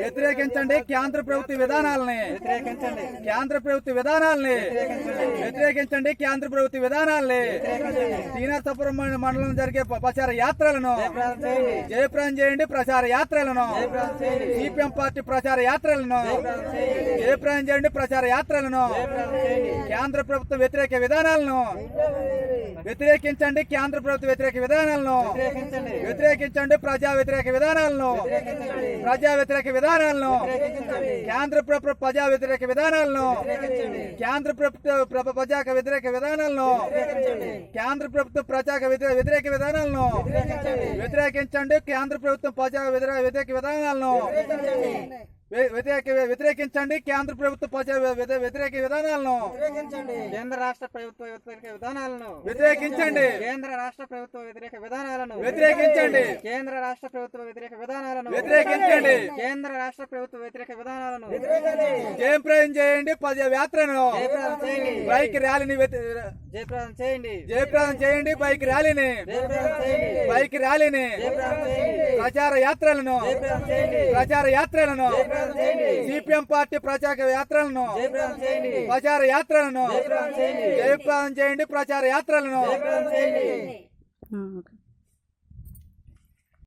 వ్యతిరేకించండి. కేంద్ర ప్రభుత్వ విధానాలని. కేంద్ర ప్రభుత్వ విధానాలని. వ్యతిరేకించండి. కేంద్ర ప్రభుత్వ విధానాలని. సుబ్రహ్మణ్య మండలం జరిగే ప్రచార యాత్రలను జయప్రదం చేయండి. ప్రచార యాత్రలను సిపిఎం పార్టీ ప్రచార యాత్రలను జయప్రదం చేయండి. ప్రచార యాత్రలను కేంద్ర ప్రభుత్వ వ్యతిరేక విధానాలను వ్యతిరేకించండి. కేంద్ర ప్రభుత్వ వ్యతిరేక విధానాలను వ్యతిరేకించండి. ప్రజా వ్యతిరేక విధానాలను ప్రజా వ్యతిరేక విధానాలను వ్యతిరేకించండి. కేంద్ర ప్రభుత్వ ప్రజా వ్యతిరేక విధానాలను కేంద్ర ప్రభుత్వ ప్ర- ప్రజా వ్యతిరేక విధానాలను కేంద్ర ప్రభుత్వ ప్రజా వ్యతిరేక విధానాలను వ్యతిరేకించండి. కేంద్ర ప్రభుత్వం ప్రజా వ్యతిరేక విధానాలను వ్యతిరేక వ్యతిరేకించండి. కేంద్ర ప్రభుత్వ వ్యతిరేక విధానాలను. కేంద్ర రాష్ట్ర ప్రభుత్వ వ్యతిరేక విధానాలను. వ్యతిరేకించండి. కేంద్ర రాష్ట్ర ప్రభుత్వ వ్యతిరేక విధానాలను. వ్యతిరేకించండి. కేంద్ర రాష్ట్ర ప్రభుత్వ వ్యతిరేక విధానాలను. వ్యతిరేకించండి. కేంద్ర రాష్ట్ర ప్రభుత్వ వ్యతిరేక విధానాలను. జయప్రదం చేయండి యాత్రను బైక్ ర్యాలీని జయప్రదం చేయండి. జయప్రదం చేయండి బైక్ ర్యాలీని. బైక్ ర్యాలీని. ప్రచార యాత్రలను. ప్రచార యాత్రలను. సిపిఎం పార్టీ ప్రచార యాత్రలను ప్రచార యాత్రలను జయప్రదం చేయండి. జయప్రదం చేయండి ప్రచార యాత్రలను